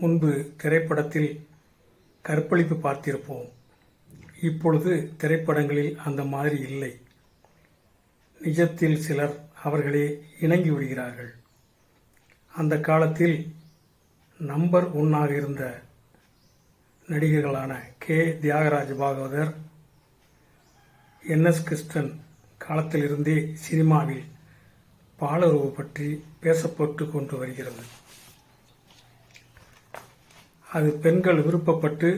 முன்பு திரைப்படத்தில் கற்பழிப்பு பார்த்திருப்போம். இப்பொழுது திரைப்படங்களில் அந்த மாதிரி இல்லை. நிஜத்தில் சிலர் அவர்களே இணங்கி விடுகிறார்கள். அந்த காலத்தில் நம்பர் ஒன்னாக இருந்த நடிகர்களான K. Thiyagaraja Bhagavathar N. S. Krishnan காலத்திலிருந்தே சினிமாவில் பாலுறவு பற்றி பேசப்பட்டு கொண்டு வருகிறது. அது பெண்கள் விருப்பப்பட்டு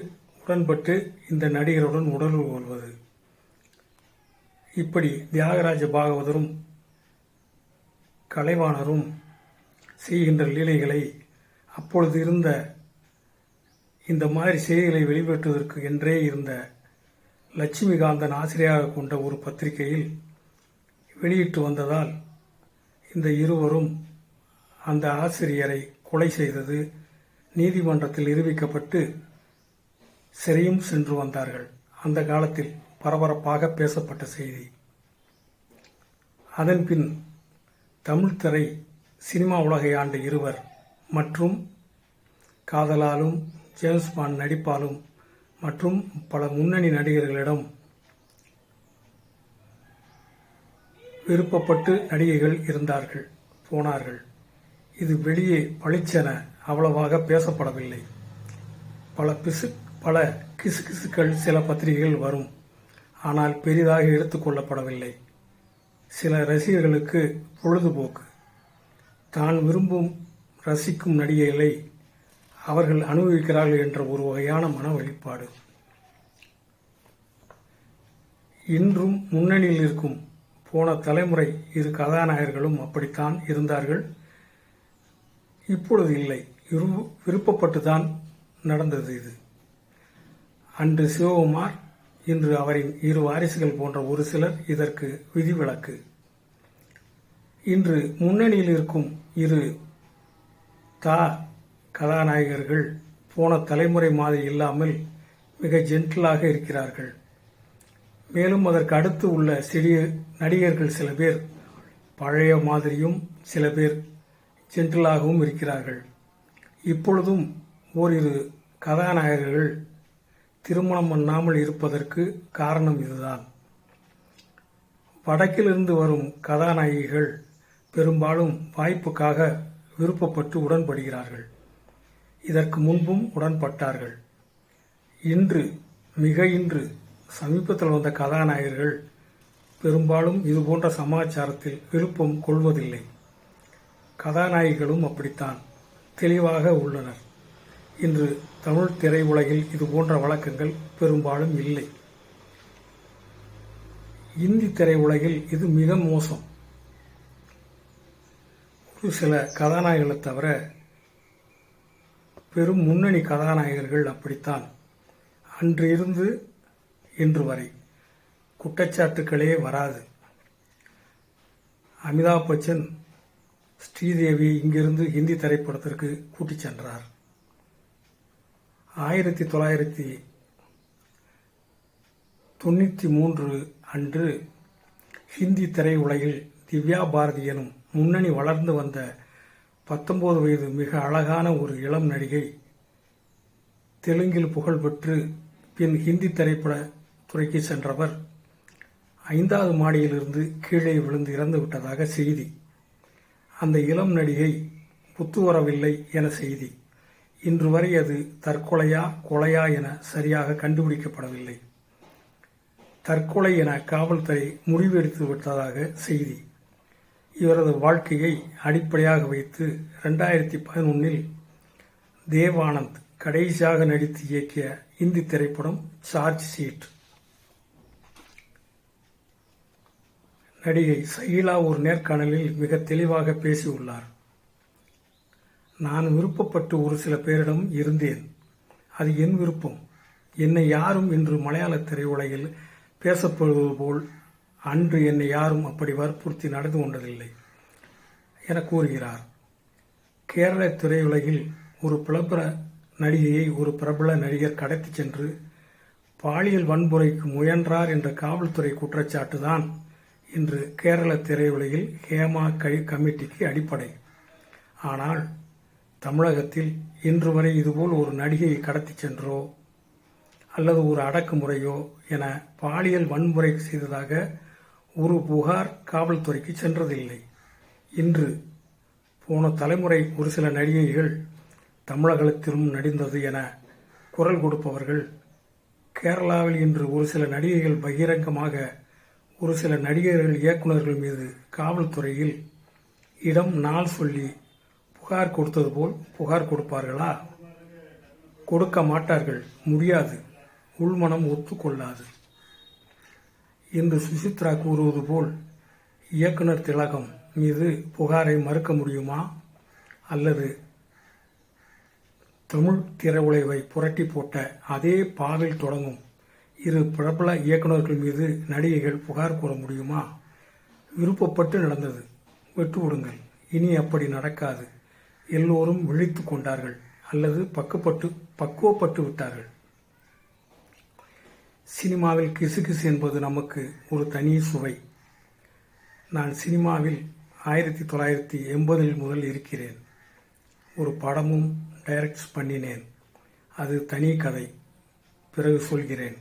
உடன்பட்டு இந்த நடிகருடன் உடல் கொள்வது இப்படி தியாகராஜ பாகவதரும் கலைவாணரும் செய்கின்ற லீலைகளை அப்பொழுது இருந்த இந்த மாதிரி செய்திகளை வெளிப்படுத்துவதற்கு என்றே இருந்த லட்சுமிகாந்தன் ஆசிரியராக கொண்ட ஒரு பத்திரிகையில் வெளியிட்டு வந்ததால் இந்த இருவரும் அந்த ஆசிரியரை கொலை செய்தது நீதிமன்றத்தில் நிரூபிக்கப்பட்டு சிறையும் சென்று வந்தார்கள். அந்த காலத்தில் பரபரப்பாக பேசப்பட்ட செய்தி. அதன்பின் தமிழ் திரை சினிமா உலகை ஆண்ட இருவர் மற்றும் காதலாலும் ஜேம்ஸ் பாண்ட் நடிப்பாலும் மற்றும் பல முன்னணி நடிகர்களிடம் விருப்பப்பட்டு நடிகைகள் இருந்தார்கள் போனார்கள். இது வெளியே பளிச்சென அவ்வளவாக பேசப்படவில்லை. பல பிசு பல கிசுகிசுக்கள் சில பத்திரிகைகள் வரும். ஆனால் பெரிதாக எடுத்துக்கொள்ளப்படவில்லை சில ரசிகர்களுக்கு பொழுதுபோக்கு. தான் விரும்பும் ரசிக்கும் நடிகைகளை அவர்கள் அனுபவிக்கிறார்கள் என்ற ஒரு வகையான மன வெளிப்பாடு இன்றும் முன்னணியில் இருக்கும் போன தலைமுறை இரு கதாநாயகர்களும் அப்படித்தான் இருந்தார்கள். இப்பொழுது இல்லை. விருப்பப்பட்டு தான் நடந்தது இது. அன்று சிவகுமார் இன்று அவரின் இரு வாரிசுகள் போன்ற ஒரு சிலர் இதற்கு விதிவிலக்கு. இன்று முன்னணியில் இருக்கும் இரு தா கதாநாயகர்கள் போன தலைமுறை மாதிரி இல்லாமல் மிக ஜென்டிலாக இருக்கிறார்கள். மேலும் அதற்கு அடுத்து உள்ள சிறிய நடிகர்கள் சில பேர் பழைய மாதிரியும் சில பேர் ஜென்டிலாகவும் இருக்கிறார்கள். இப்பொழுதும் ஓரிரு கதாநாயகர்கள் திருமணம் பண்ணாமல் இருப்பதற்கு காரணம் இதுதான். வடக்கிலிருந்து வரும் கதாநாயகிகள் பெரும்பாலும் வாய்ப்புக்காக விருப்பப்பட்டு உடன்படுகிறார்கள். இதற்கு முன்பும் உடன்பட்டார்கள். இன்று மிக இன்று சமீபத்தில் வந்த கதாநாயகர்கள் பெரும்பாலும் இதுபோன்ற சமாச்சாரத்தில் விருப்பம் கொள்வதில்லை. கதாநாயகிகளும் அப்படித்தான். தெளிவாக உள்ளனர். இன்று தமிழ் திரையுலகில் இதுபோன்ற வழக்கங்கள் பெரும்பாலும் இல்லை. இந்தி திரையுலகில் இது மிக மோசம். ஒரு சில கதாநாயகர்களை தவிர பெரும் முன்னணி கதாநாயகர்கள் அப்படித்தான். அன்று இருந்து இன்று வரை குற்றச்சாட்டுக்களே வராது. அமிதாப் பச்சன் ஸ்ரீதேவி இங்கிருந்து ஹிந்தி திரைப்படத்திற்கு கூட்டிச் சென்றார். ஆயிரத்தி தொள்ளாயிரத்தி தொண்ணூற்றி மூன்று அன்று ஹிந்தி திரையுலகில் திவ்யா பாரதி எனும் முன்னணி வளர்ந்து வந்த பத்தொன்பது வயது மிக அழகான ஒரு இளம் நடிகை தெலுங்கில் புகழ்பெற்று பின் ஹிந்தி திரைப்பட துறைக்கு சென்றவர். ஐந்தாவது மாடியிலிருந்து கீழே விழுந்து இறந்து விட்டதாக செய்தி. அந்த இளம் நடிகை புத்து வரவில்லை என செய்தி. இன்று வரை அது தற்கொலையா கொலையா என சரியாக கண்டுபிடிக்கப்படவில்லை. தற்கொலை என காவல்துறை முடிவெடுத்து விட்டதாக செய்தி. இவரது வாழ்க்கையை அடிப்படையாக வைத்து ரெண்டாயிரத்தி பதினொன்னில் தேவானந்த் கடைசியாக நடித்து இயக்கிய இந்தி திரைப்படம் சார்ஜ் ஷீட் நடிகை சகிலா ஒரு நேர்காணலில் மிக தெளிவாக பேசியுள்ளார். நான் விருப்பப்பட்டு ஒரு சில பேரிடம் இருந்தேன். அது என் விருப்பம். என்னை யாரும் இன்று மலையாள திரையுலகில் பேசப்படுவது போல் அன்று என்னை யாரும் அப்படி வற்புறுத்தி நடந்து கொண்டதில்லை என கூறுகிறார். கேரள திரையுலகில் ஒரு பிரபல நடிகையை ஒரு பிரபல நடிகர் கடத்தி சென்று பாலியல் வன்முறைக்கு முயன்றார் என்ற காவல்துறை குற்றச்சாட்டு தான் இன்று கேரள திரையுலகில் ஹேமா கை கமிட்டிக்கு அடிப்படை. ஆனால் தமிழகத்தில் இன்று வரை இதுபோல் ஒரு நடிகையை கடத்தி சென்றோ அல்லது ஒரு அடக்குமுறையோ என பாலியல் வன்முறை செய்ததாக ஒரு புகார் காவல்துறைக்கு சென்றதில்லை. இன்று போன தலைமுறை ஒரு சில நடிகைகள் தமிழகத்திலும் நடிந்தது என குரல் கொடுப்பவர்கள் கேரளாவில் இன்று ஒரு சில நடிகைகள் பகிரங்கமாக ஒரு சில நடிகர்கள் இயக்குநர்கள் மீது காவல்துறையில் இடம் நாள் சொல்லி புகார் கொடுத்தது போல் புகார் கொடுப்பார்களா? கொடுக்க மாட்டார்கள். முடியாது. உள்மனம் ஒத்துக்கொள்ளாது. என்று சுசித்ரா கூறுவது போல் இயக்குனர் திலகம் மீது புகாரை மறுக்க முடியுமா? அல்லது தமிழ் திரையுலகை புரட்டி போட்ட அதே பாவில் தொடங்கும் இரு பிரபல இயக்குநர்கள் மீது நடிகைகள் புகார் கூற முடியுமா? விருப்பப்பட்டு நடந்தது. விட்டுவிடுங்கள் இனி அப்படி நடக்காது. எல்லோரும் விழித்து கொண்டார்கள். அல்லது பக்குப்பட்டு பக்குவப்பட்டு விட்டார்கள். சினிமாவில் கிசுகிசு என்பது நமக்கு ஒரு தனி சுவை. நான் சினிமாவில் ஆயிரத்தி தொள்ளாயிரத்தி எண்பதில் முதல் இருக்கிறேன். ஒரு படமும் டைரக்ட் பண்ணினேன். அது தனி கதை. பிறகு சொல்கிறேன்.